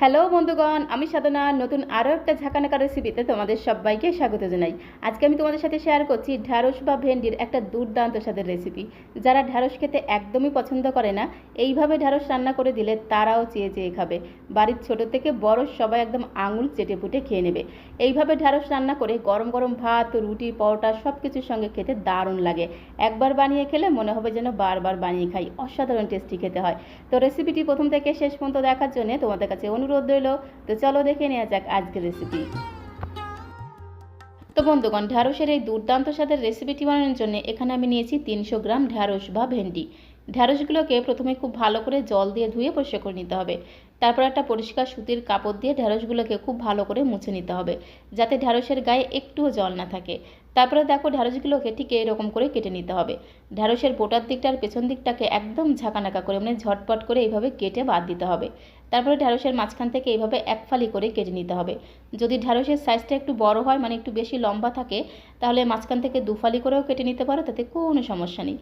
Hello বন্ধুগণ, আমি সাধনা। নতুন আরও একটা ঝাঁকানাকা রেসিপিতে তোমাদের সবাইকে স্বাগত জানাই। আজকে আমি তোমাদের সাথে শেয়ার করছি ঢ্যাঁড়স বা ভেন্ডির একটা দুর্দান্ত স্বাদের রেসিপি যারা ঢ্যাঁড়স খেতে একদমই পছন্দ করে না, এইভাবে ঢ্যাঁড়স রান্না করে দিলে তারাও চেয়ে চেয়ে খাবে। বাড়ির ছোট থেকে বড় সবাই একদম আঙুল চেটে পুটে খেয়ে নেবে। এইভাবে ঢ্যাঁড়স রান্না করে গরম গরম ভাত, রুটি, পরোটা সব কিছুর সঙ্গে খেতে দারুণ লাগে। একবার বানিয়ে খেলে মনে হবে যেন বারবার বানিয়ে খাই। অসাধারণ টেস্টি খেতে হয়। তো রেসিপিটি প্রথম থেকে শেষ পর্যন্ত দেখার জন্য তোমাদের কাছে অনুরোধ রইল, তো চলো দেখে নেওয়া যাক আজকের রেসিপি তো বন্ধুগণ, ঢ্যাঁড়সের এই দুর্দান্ত স্বাদের রেসিপিটি বানানোর জন্য এখানে আমি নিয়েছি তিনশো গ্রাম ঢ্যাঁড়স বা ভেন্ডি। ঢ্যাঁড়সগুলোকে প্রথমে খুব ভালো করে জল দিয়ে ধুয়ে পরিষ্কার করে নিতে হবে। তারপর একটা পরিষ্কার সুতির কাপড় দিয়ে ঢ্যাঁড়সগুলোকে খুব ভালো করে মুছে নিতে হবে, যাতে ঢ্যাঁড়সের গায়ে একটুও জল না থাকে। তারপরে দেখো, ঢ্যাঁড়সগুলোকে ঠিক এরকম করে কেটে নিতে হবে। ঢ্যাঁড়সের বোটার দিকটা আর পেছন দিকটাকে একদম ঝাঁকানাকা করে মানে ঝটপট করে এইভাবে কেটে বাদ দিতে হবে। তারপরে ঢ্যাঁড়সের মাঝখান থেকে এইভাবে এক ফালি করে কেটে নিতে হবে। যদি ঢ্যাঁড়সের সাইজটা একটু বড় হয় মানে একটু বেশি লম্বা থাকে, তাহলে মাঝখান থেকে দু ফালি করেও কেটে নিতে পারো, তাতে কোনো সমস্যা নেই।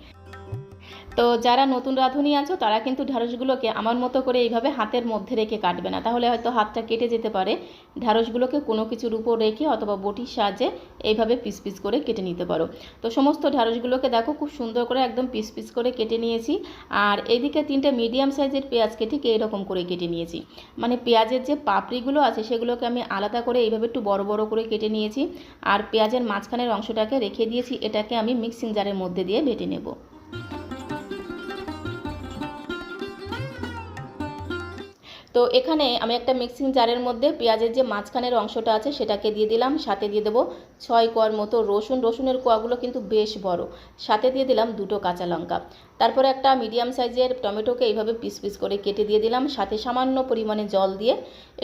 তো যারা নতুন রাঁধুনি আছো, তারা কিন্তু ঢ্যাঁড়সগুলোকে আমার মতো করে এইভাবে হাতের মধ্যে রেখে কাটবে না। তাহলে হয়তো হাতটা কেটে যেতে পারে। ঢ্যাঁড়সগুলোকে কোনো কিছুর উপর রেখে অথবা বটির সাহায্যে এইভাবে পিস পিস করে কেটে নিতে পারো। তো সমস্ত ঢ্যাঁড়সগুলোকে দেখো, খুব সুন্দর করে একদম পিস পিস করে কেটে নিয়েছি। আর এদিকে তিনটে মিডিয়াম সাইজের পেঁয়াজকে ঠিক এইরকম করে কেটে নিয়েছি। মানে পেঁয়াজের যে পাপড়িগুলো আছে, সেগুলোকে আমি আলাদা করে এইভাবে একটু বড় বড় করে কেটে নিয়েছি। আর পেঁয়াজের মাঝখানের অংশটাকে রেখে দিয়েছি। এটাকে আমি মিক্সিং জারের মধ্যে দিয়ে বেটে নেব। তো এখানে আমি একটা মিক্সিং জারের মধ্যে পেঁয়াজের যে মাঝখানের অংশটা আছে সেটাকে দিয়ে দিলাম, সাথে দিয়ে দেবো ছয় কোয়ার মতো রসুন। রসুনের কোয়াগুলো কিন্তু বেশ বড়। সাথে দিয়ে দিলাম দুটো কাঁচা লঙ্কা। তারপরে একটা মিডিয়াম সাইজের টমেটোকে এইভাবে পিস পিস করে কেটে দিয়ে দিলাম, সাথে সামান্য পরিমাণে জল দিয়ে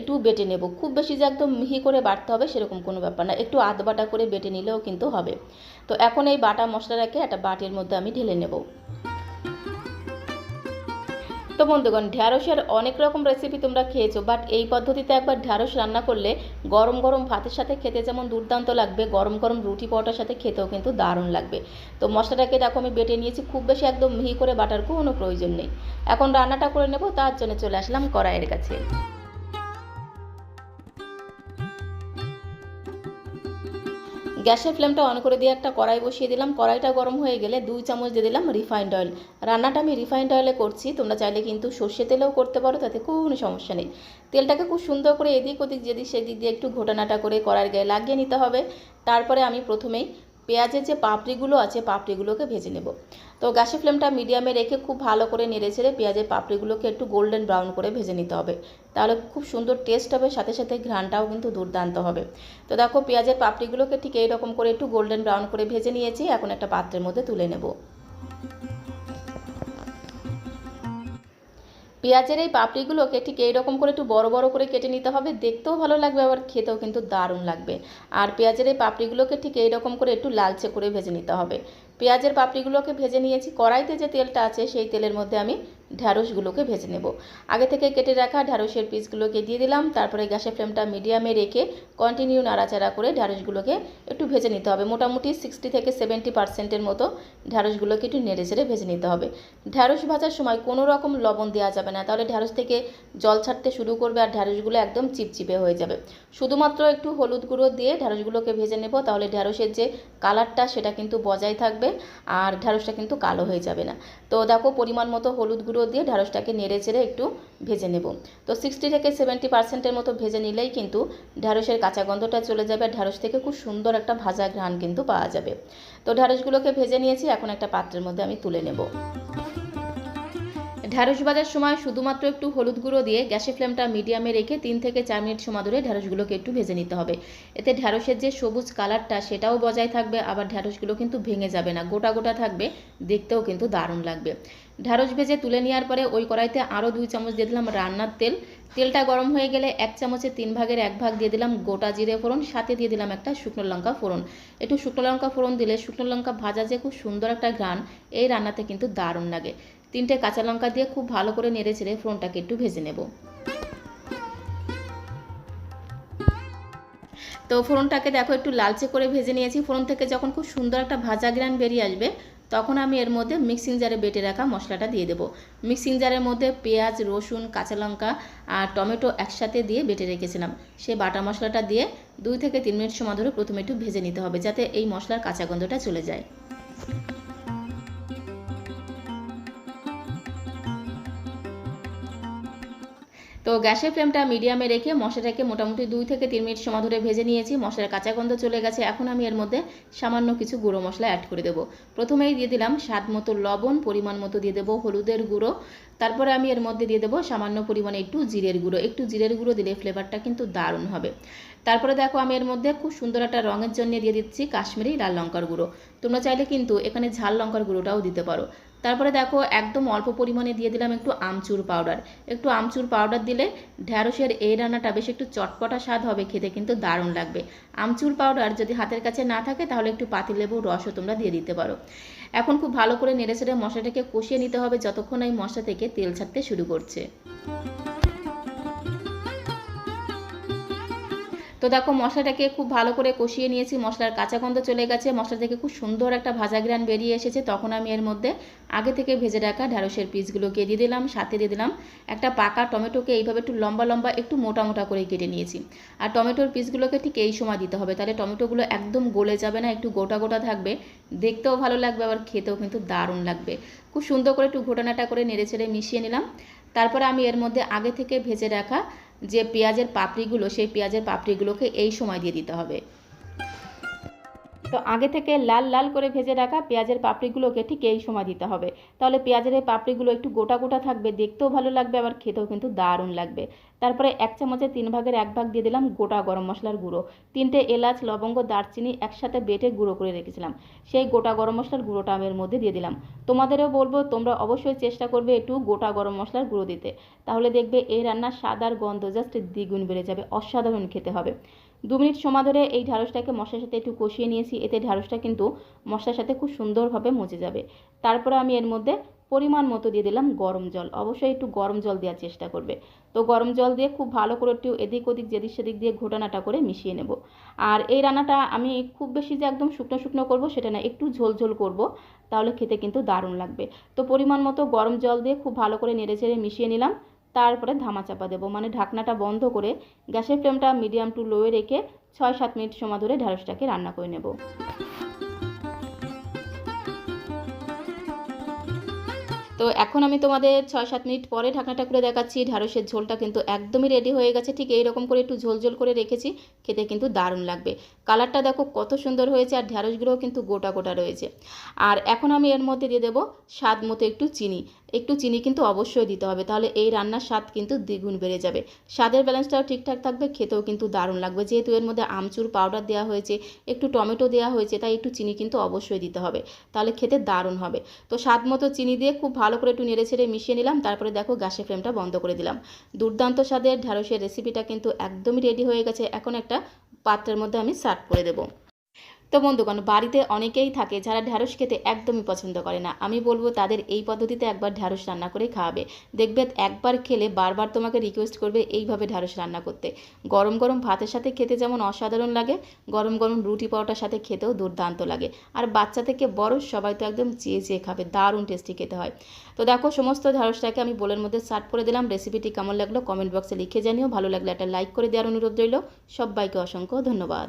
একটু বেটে নেব। খুব বেশি যে একদম মিহি করে বাটতে হবে সেরকম কোনো ব্যাপার না, একটু আধ বাটা করে বেটে নিলেও কিন্তু হবে। তো এখন এই বাটা মশলাটাকে একটা বাটির মধ্যে আমি ঢেলে নেব। তো বন্ধুগণ, ঢ্যাঁড়সের অনেক রকম রেসিপি তোমরা খেয়েছো বাট এই পদ্ধতিতে একবার ঢ্যাঁড়স রান্না করলে গরম গরম ভাতের সাথে খেতে যেমন দুর্দান্ত লাগবে, গরম গরম রুটি পরোটার সাথে খেতেও কিন্তু দারুণ লাগবে। তো মশলাটাকে দেখো আমি বেটে নিয়েছি, খুব বেশি একদম মিহি করে বাটার কোনো প্রয়োজন নেই। এখন রান্নাটা করে নেব, তার জন্য চলে আসলাম কড়াইয়ের কাছে। গ্যাসের ফ্লেমটা অন করে দিয়ে একটা কড়াই বসিয়ে দিলাম। কড়াইটা গরম হয়ে গেলে দুই চামচ দিয়ে দিলাম রিফাইন্ড অয়েল রান্নাটা আমি রিফাইন্ড অয়েলে করছি, তোমরা চাইলে কিন্তু সর্ষে তেলেও করতে পারো, তাতে কোনো সমস্যা নেই। তেলটাকে খুব সুন্দর করে এদিক ওদিক, যেদিক সেদিক দিয়ে একটু ঘোটানাটা করে কড়াইয়ের গায়ে লাগিয়ে নিতে হবে। তারপরে আমি প্রথমেই পেঁয়াজের যে পাপড়িগুলো আছে, পাপড়িগুলোকে ভেজে নেব। তো গ্যাসের ফ্লেমটা মিডিয়ামে রেখে খুব ভালো করে নেড়ে ছেড়ে পেঁয়াজের পাপড়িগুলোকে একটু গোল্ডেন ব্রাউন করে ভেজে নিতে হবে। তাহলে খুব সুন্দর টেস্ট হবে, সাথে সাথে ঘ্রানটাও কিন্তু দুর্দান্ত হবে। তো দেখো, পেঁয়াজের পাপড়িগুলোকে ঠিক এইরকম করে একটু গোল্ডেন ব্রাউন করে ভেজে নিয়েছি, এখন একটা পাত্রের মধ্যে তুলে নেব। পেঁয়াজের এই পাপড়িগুলোকে ঠিক এইরকম করে একটু বড় বড় করে কেটে নিতে হবে, দেখতেও ভালো লাগবে, আবার খেতেও কিন্তু দারুণ লাগবে। আর পেঁয়াজের এই পাপড়িগুলোকে ঠিক এইরকম করে একটু লালচে করে ভেজে নিতে হবে। পেঁয়াজের পাপড়িগুলোকে ভেজে নিয়েছি, কড়াইতে যে তেলটা আছে সেই তেলের মধ্যে আমি ঢ্যাঁড়সগুলোকে ভেজে নেব। আগে থেকে কেটে রাখা ঢ্যাঁড়সের পিসগুলোকে দিয়ে দিলাম, তারপরে গ্যাসের ফ্লেমটা মিডিয়ামে রেখে কন্টিনিউ নাড়াচাড়া করে ঢ্যাঁড়সগুলোকে একটু ভেজে নিতে হবে। মোটামুটি সিক্সটি থেকে সেভেন্টি পার্সেন্টের মতো ঢ্যাঁড়সগুলোকে একটু নেড়ে চেড়ে ভেজে নিতে হবে। ঢ্যাঁড়স ভাজার সময় কোনো রকম লবণ দেওয়া যাবে না, তাহলে ঢ্যাঁড়স থেকে জল ছাড়তে শুরু করবে আর ঢ্যাঁড়সগুলো একদম চিপচিপে হয়ে যাবে। শুধুমাত্র একটু হলুদ গুঁড়ো দিয়ে ঢ্যাঁড়সগুলোকে ভেজে নেব, তাহলে ঢ্যাঁড়সের যে কালারটা সেটা কিন্তু বজায় থাকবে আর ঢ্যাঁড়সটা কিন্তু কালো হয়ে যাবে না। তো দেখো পরিমাণ মতো হলুদ গুঁড়ো দিয়ে ঢ্যাঁড়সটাকে নেড়ে চেড়ে একটু ভেজে নেব। তো সিক্সটি থেকে সেভেন্টি পার্সেন্টের মতো ভেজে নিলেই কিন্তু ঢ্যাঁড়সের কাঁচা গন্ধটা চলে যাবে। আর ঢ্যাঁড়স থেকে খুব সুন্দর একটা ভাজা ঘ্রাণ কিন্তু পাওয়া যাবে। তো ঢ্যাঁড়সগুলোকে ভেজে নিয়েছি, এখন একটা পাত্রের মধ্যে আমি তুলে নেব। ঢ্যাঁড়স ভাজার সময় শুধুমাত্র একটু হলুদ গুঁড়ো দিয়ে গ্যাসের ফ্লেমটা মিডিয়ামে রেখে তিন থেকে চার মিনিট সময় ধরে ঢ্যাঁড়সগুলোকে একটু ভেজে নিতে হবে। এতে ঢ্যাঁড়সের যে সবুজ কালারটা সেটাও বজায় থাকবে, আবার ঢ্যাঁড়সগুলো কিন্তু ভেঙে যাবে না, গোটা গোটা থাকবে, দেখতেও কিন্তু দারুণ লাগবে। ঢ্যাঁড়স ভেজে তুলে নেওয়ার পরে ওই কড়াইতে আরও দুই চামচ দিয়ে দিলাম রান্নার তেল। তেলটা গরম হয়ে গেলে এক চামচের তিন ভাগের এক ভাগ দিয়ে দিলাম গোটা জিরে ফোড়ন, সাথে দিয়ে দিলাম একটা শুকনো লঙ্কা ফোড়ন। একটু শুকনো লঙ্কা ফোড়ন দিলে শুকনো লঙ্কা ভাজা যে খুব সুন্দর একটা ঘ্রাণ, এই রান্নাতে কিন্তু দারুণ লাগে। তিনটে কাঁচা লঙ্কা দিয়ে খুব ভালো করে নেড়ে চেড়ে ফোড়নটাকে একটু ভেজে নেব। তো ফোড়নটাকে দেখো একটু লালচে করে ভেজে নিয়েছি। ফোড়ন থেকে যখন খুব সুন্দর একটা ভাজা গ্রান বেরিয়ে আসবে, তখন আমি এর মধ্যে মিক্সিং জারে বেটে রাখা মশলাটা দিয়ে দেবো। মিক্সিং জারের মধ্যে পেঁয়াজ, রসুন, কাঁচা লঙ্কা আর টমেটো একসাথে দিয়ে বেটে রেখেছিলাম। সেই বাটা মশলাটা দিয়ে দুই থেকে তিন মিনিট সময় ধরে প্রথমে একটু ভেজে নিতে হবে, যাতে এই মশলার কাঁচা গন্ধটা চলে যায়। তো গ্যাসের ফ্লেমটা মিডিয়ামে রেখে মশলাটাকে মোটামুটি দুই থেকে তিন মিনিট সময় ধরে ভেজে নিয়েছি। মশলার কাঁচা গন্ধ চলে গেছে। এখন আমি এর মধ্যে সামান্য কিছু গুঁড়ো মশলা অ্যাড করে দেবো। প্রথমেই দিয়ে দিলাম স্বাদ মতো লবণ, পরিমাণ মতো দিয়ে দেবো হলুদের গুঁড়ো। তারপরে আমি এর মধ্যে দিয়ে দেবো সামান্য পরিমাণে একটু জিরের গুঁড়ো। একটু জিরের গুঁড়ো দিলে ফ্লেভারটা কিন্তু দারুণ হবে। তারপরে দেখো আমি এর মধ্যে খুব সুন্দর একটা রঙের জন্য দিয়ে দিচ্ছি কাশ্মীরি লাল লঙ্কার গুঁড়ো। তোমরা চাইলে কিন্তু এখানে ঝাল লঙ্কার গুঁড়োটাও দিতে পারো। তারপরে দেখো একদম অল্প পরিমাণে দিয়ে দিলাম একটু আমচুর পাউডার একটু আমচুর পাউডার দিলে ঢ্যাঁড়সের এই রান্নাটা বেশ একটু চটপটা স্বাদ হবে, খেতে কিন্তু দারুণ লাগবে। আমচুর পাউডার যদি হাতের কাছে না থাকে তাহলে একটু পাতিলেবুর রসও তোমরা দিয়ে দিতে পারো। এখন খুব ভালো করে নেড়ে চেড়ে মশলাটাকে কষিয়ে নিতে হবে। যতক্ষণ এই মশলা থেকে তেল ছাড়তে শুরু করছে। তো দেখো মশলাটাকে খুব ভালো করে কষিয়ে নিয়েছি, মশলার কাঁচা গন্ধ চলে গেছে, মশলা থেকে খুব সুন্দর একটা ভাজা গ্রান বেরিয়ে এসেছে। তখন আমি এর মধ্যে আগে থেকে ভেজে রাখা ঢ্যাঁড়সের পিসগুলোকে দিয়ে দিলাম, সাথে দিয়ে দিলাম একটা পাকা টমেটোকে এইভাবে একটু লম্বা লম্বা একটু মোটা মোটা করে কেটে নিয়েছি। আর টমেটোর পিসগুলোকে ঠিক এই সময় দিতে হবে, তাহলে টমেটোগুলো একদম গলে যাবে না, একটু গোটা গোটা থাকবে, দেখতেও ভালো লাগবে, আবার খেতেও কিন্তু দারুণ লাগবে। খুব সুন্দর করে একটু ঘোটানাটা করে নেড়ে ছেড়ে মিশিয়ে নিলাম। তারপরে আমি এর মধ্যে আগে থেকে ভেজে রাখা যে পেঁয়াজের পাপড়িগুলো সেই পেঁয়াজের পাপড়িগুলোকে এই সময় দিয়ে দিতে হবে। তো আগে থেকে লাল লাল করে ভেজে রাখা পেঁয়াজের পাপড়িগুলোকে ঠিক এই সময় দিতে হবে। তাহলে পেঁয়াজের এই পাপড়িগুলো একটু গোটা গোটা থাকবে, দেখতেও ভালো লাগবে, আবার খেতেও কিন্তু দারুণ লাগবে। তারপরে এক চামচের তিন ভাগের এক ভাগ দিয়ে দিলাম গোটা গরম মশলার গুঁড়ো। তিনটে এলাচ, লবঙ্গ, দারচিনি একসাথে বেটে গুঁড়ো করে রেখেছিলাম। সেই গোটা গরম মশলার গুঁড়োটা আমি এর মধ্যে দিয়ে দিলাম। তোমাদেরও বলব, তোমরা অবশ্যই চেষ্টা করবে একটু গোটা গরম মশলার গুঁড়ো দিতে। তাহলে দেখবে এই রান্নার স্বাদ গন্ধ জাস্ট দ্বিগুণ বেড়ে যাবে, অসাধারণ খেতে হবে। দু মিনিট সময় ধরে এই ঢ্যাঁড়সটাকে মশলার সাথে একটু কষিয়ে নিয়েছি। এতে ঢ্যাঁড়সটা কিন্তু মশলার সাথে খুব সুন্দরভাবে মজে যাবে। তারপরে আমি এর মধ্যে পরিমাণ মতো দিয়ে দিলাম গরম জল। অবশ্যই একটু গরম জল দেওয়ার চেষ্টা করবে। তো গরম জল দিয়ে খুব ভালো করে একটু এদিক ওদিক, যেদিক সেদিক দিয়ে ঘোটানাটা করে মিশিয়ে নেব। আর এই রান্নাটা আমি খুব বেশি যে একদম শুকনো শুকনো করব সেটা না, একটু ঝোল ঝোল করব, তাহলে খেতে কিন্তু দারুণ লাগবে। তো পরিমাণ মতো গরম জল দিয়ে খুব ভালো করে নেড়ে চেড়ে মিশিয়ে নিলাম। তারপরে ধামা চাপা দেবো। মানে ঢাকনাটা বন্ধ করে গ্যাসের ফ্লেমটা মিডিয়াম টু লোয়ে রেখে ছয় সাত মিনিট সময় ধরে ঢেঁড়সটাকে রান্না করে নেব। তো এখন আমি তোমাদের ছয় সাত মিনিট পরে ঢাকনাটা খুলে দেখাচ্ছি। ঢ্যাঁড়সের ঝোলটা কিন্তু একদমই রেডি হয়ে গেছে। ঠিক এই রকম করে একটু ঝোল ঝোল করে রেখেছি। খেতে কিন্তু দারুণ লাগবে। কালারটা দেখো কত সুন্দর হয়েছে আর ঢ্যাঁড়সগুলোও কিন্তু গোটা গোটা রয়েছে। আর এখন আমি এর মধ্যে দিয়ে দেবো স্বাদ মতো একটু চিনি। একটু চিনি কিন্তু অবশ্যই দিতে হবে। তাহলে এই রান্নার স্বাদ কিন্তু দ্বিগুণ বেড়ে যাবে। স্বাদের ব্যালেন্সটাও ঠিকঠাক থাকবে, খেতেও কিন্তু দারুণ লাগবে। যেহেতু এর মধ্যে আমচুর পাউডার দেওয়া হয়েছে, একটু টমেটো দেওয়া হয়েছে, তাই একটু চিনি কিন্তু অবশ্যই দিতে হবে। তাহলে খেতে দারুণ হবে। তো স্বাদ মতো চিনি দিয়ে খুব ভালো করে একটু নেড়ে ছেড়ে মিশিয়ে নিলাম, তারপরে দেখো গ্যাসের ফ্লেমটা বন্ধ করে দিলাম। দুর্দান্ত স্বাদের ঢ্যাঁড়সের রেসিপিটা কিন্তু একদমই রেডি হয়ে গেছে। এখন একটা পাত্রের মধ্যে আমি সার্ভ করে দেবো। তো বন্ধুগণ, বাড়িতে অনেকেই থাকে যারা ঢ্যাঁড়স খেতে একদমই পছন্দ করে না। আমি বলব তাদের এই পদ্ধতিতে একবার ঢ্যাঁড়স রান্না করে খাওয়াবে। দেখবে একবার খেলে বারবার তোমাকে রিকোয়েস্ট করবে এইভাবে ঢ্যাঁড়স রান্না করতে। গরম গরম ভাতের সাথে খেতে যেমন অসাধারণ লাগে, গরম গরম রুটি পরোটার সাথে খেতেও দুর্দান্ত লাগে। আর বাচ্চা থেকে বড় সবাই তো একদম চেয়ে চেয়ে খাবে, দারুণ টেস্টি খেতে হয়। তো দেখো, সমস্ত ঢ্যাঁড়সটাকে আমি বোলের মধ্যে সার্ট করে দিলাম। রেসিপিটি কেমন লাগল কমেন্ট বক্সে লিখে জানিও। ভালো লাগলে একটা লাইক করে দেওয়ার অনুরোধ রইল। সবাইকে অসংখ্য ধন্যবাদ।